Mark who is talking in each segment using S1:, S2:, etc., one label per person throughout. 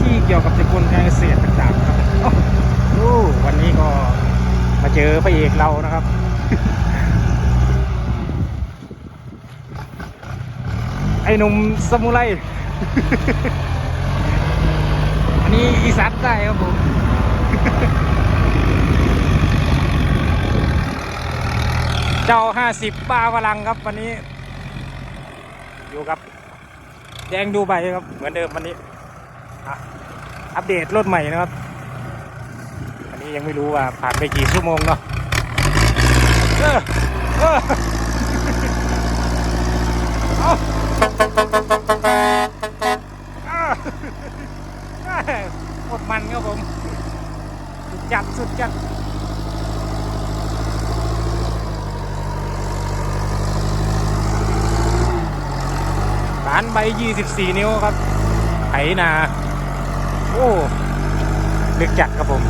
S1: ที่เกี่ยวกับตระกูลการเกษตรต่างๆครับโอ้วันนี้ก็มาเจอพระเอกเรานะครับไอ้หนุ่มสมุไรอันนี้อีสานใต้ครับผมเจ้าห้าสิบบ้าพลังครับวันนี้ อยู่กับแดงดูใบครับ เหมือนเดิมวันนี้ อัปเดตรถใหม่นะครับ อันนี้ยังไม่รู้ว่าผ่านไปกี่ชั่วโมงเนาะเออเออเอาอ่าอ่าหมดมันครับผม สุดจัดสุดจัดร้านใบ 24 นิ้วครับ ไถนา โอ้ลึกจัดครับผม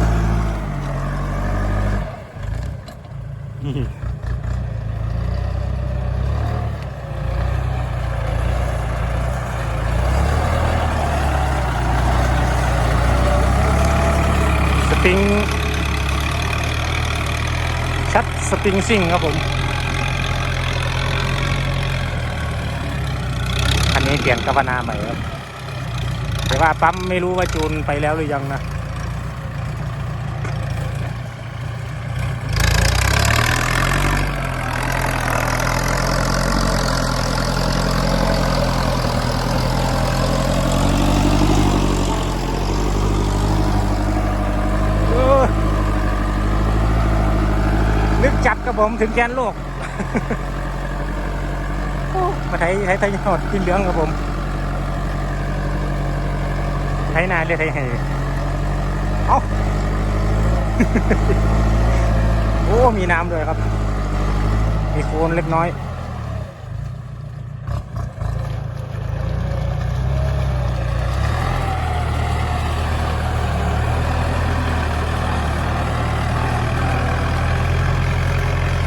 S1: สปริง ชัดสปริงซิ่งครับผม อันนี้เปลี่ยนกัปนาใหม่ครับ แต่ว่าปั๊มไม่รู้ว่าจูนไปแล้วหรือยังนะเออนึกจัดกับผมถึงแกนโลกโอ้มาไทยไทยไทยยอดกินเหลืองครับผมไทยนาเรียกไทยให้เอาโอ้ มีน้ำด้วยครับ มีโคลนเล็กน้อย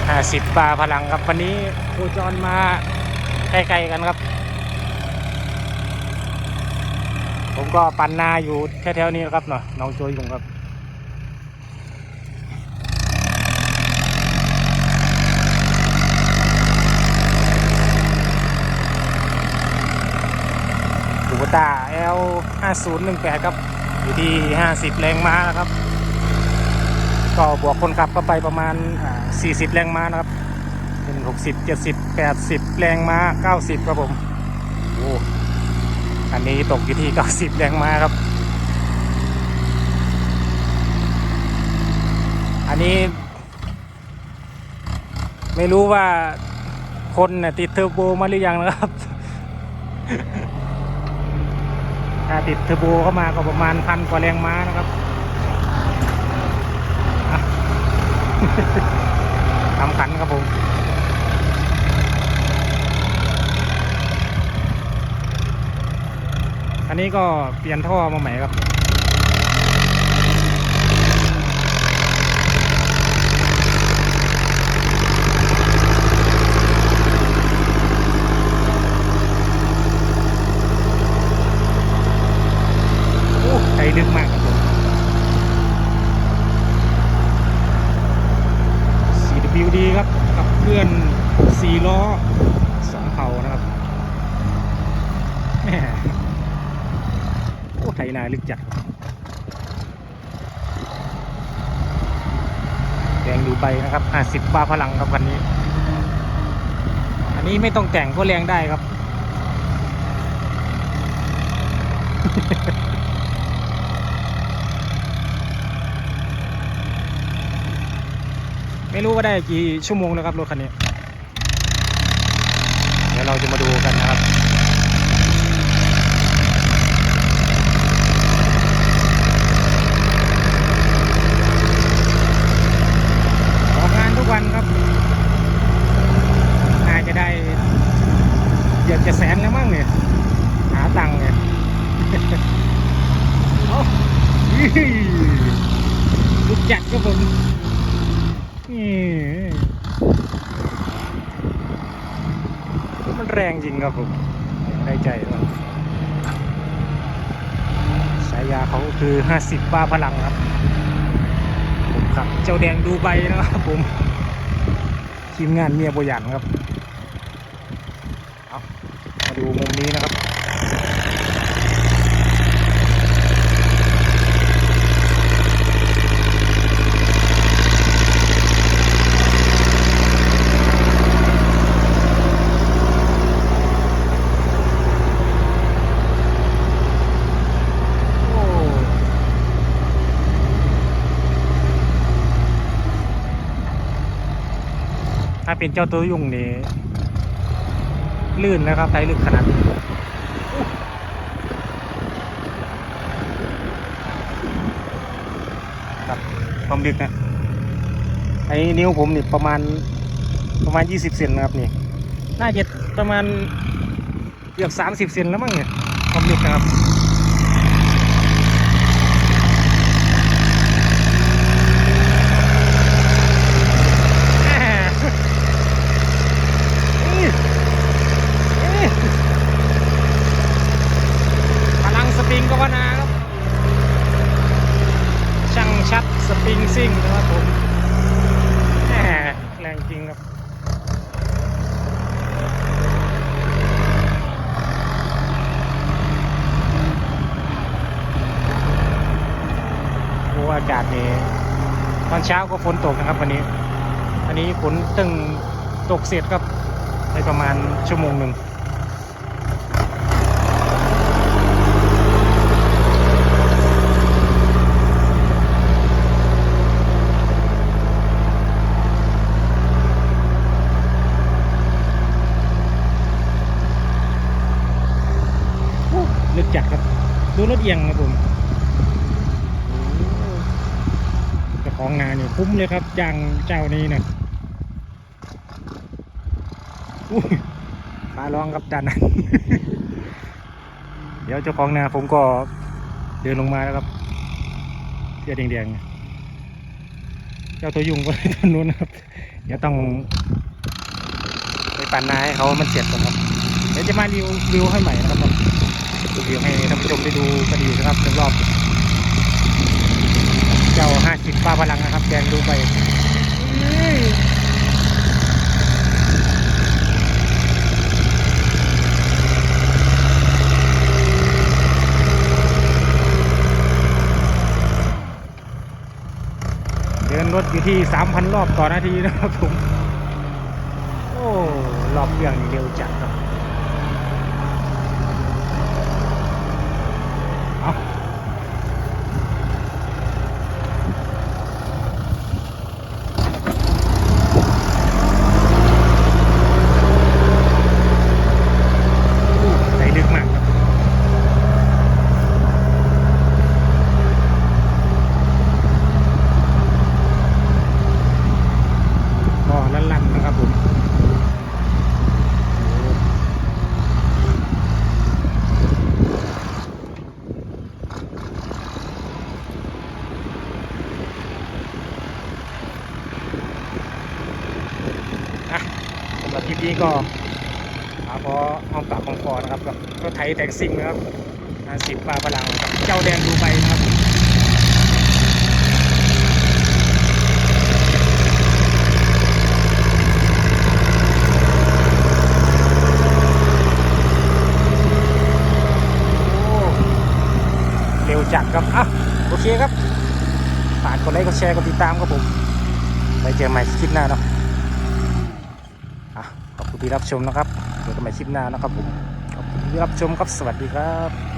S1: ห้าสิบบาพลังครับ วันนี้โคจรมาใกล้ๆกันครับ ผมก็ปันนาอยู่แถวๆนี้นะครับเนาะน้องโจยยุงครับคูปต้า L 5 0 1 8ครับ อยู่ที่ 50 แรงม้านะครับ ก็บวกคนขับเข้าไปประมาณอ่า40 แรงม้านะครับ เป็น 60 70 80 แรงม้า 90 ครับผม โอ้ อันนี้ตกอยู่ที่ 90 แรงมาครับ อันนี้ ไม่รู้ว่าคนน่ะติดเทอร์โบมาหรือยังนะครับ ถ้าติดเทอร์โบเข้ามาก็ประมาณพันกว่าแรงม้านะครับทำขันครับผม อันนี้ก็เปลี่ยนท่อมาใหม่ครับโอ้ใจลึกมากครับผม 4WD ครับกับเพื่อน4ล้อ2เผานะครับแม่ ไถนาลึกจัดแดงดูใบนะครับ 50 บาร์พลังครับคันนี้ อันนี้ไม่ต้องแต่งก็แรงได้ครับ ไม่รู้ว่าได้กี่ชั่วโมงแล้วครับรถคันนี้ เดี๋ยวเราจะมาดูกันนะครับ ออกงานทุกวันครับ น่าจะได้เกือบจะแสนแล้วมั้งเนี่ย หาตังค์เนี่ย เอาอี้ลูกจัดครับผม นี่มัน แรงจริงครับผมได้ใจว่ะใช้ายาเขาคือ 50 บ้าพลังครับผมขับเจ้าแดงดูใบนะครับผมทีมงานเมียโบหยันครับ เอามาดูมุมนี้นะครับ โอ้ถ้า เป็นเจ้าตัวยุ่งนี่ลื่นนะครับไทยลึกขนาดนี้ครับความลึกนะไอ้นิ้วผมนี่ประมาณประมาณ 20 เซนนะครับนี่ น่าจะประมาณเกือบ30 เซนแล้วมั้งเนี่ยความลึกนะครับ พลังสปริงก็วนาครับ ช่างชัดสปริงซิ่งนะครับผมแหมแรงจริงครับ โอ้อากาศนี่ตอนเช้าก็ฝนตกนะครับวันนี้ อันนี้ฝนตึงตกเสร็จครับในประมาณชั่วโมงหนึ่งโอ้ลึกจัดครับ ดูรถเอียงครับผมโอ้เจ้าของนาเนี่ย คุ้มเลยครับจ้างเจ้านี้นะอุ้ยฟ้าร้องครับด้านนั้น เดี๋ยวเจ้าของนาผมก็เดินลงมาแล้วครับเสื้อแดงๆ เจ้าตัวยุงก็ด้านนู้นนะครับ เดี๋ยวต้องไปปั่นนาให้เขามันเสร็จก่อนครับ เดี๋ยวจะมารีวิววิวให้ใหม่นะครับรีวิวให้ท่านผู้ชมได้ดูกันดีนะครับรอบๆ เจ้าห้าสิบป้าพลังนะครับแดงดูไปเดินรถอยู่ที่สามพันรอบต่อนาทีนะครับผม โอ้รอบเรื่องเร็วจัดครับ เอาอู้ไหลลึกมากครับก็ลั่นๆนะครับผมโอ้ อะสำหรับคลิป นี้ก็อาพอห้องปากของคอนะครับกับรถไถแต่งซิ่งนะครับสิบปลาพลังครับเจ้าแดงดูใบนะครับเร็วจัดครับอะโอเคครับฝากกดไลค์กดแชร์กดติดตามครับผมไว้เจอกันใหม่คลิปหน้าเนาะอะขอบ ที่รับชมนะครับเจอกันใหม่คลิปหน้านะครับผมขอบคุณที่รับชมครับสวัสดีครับ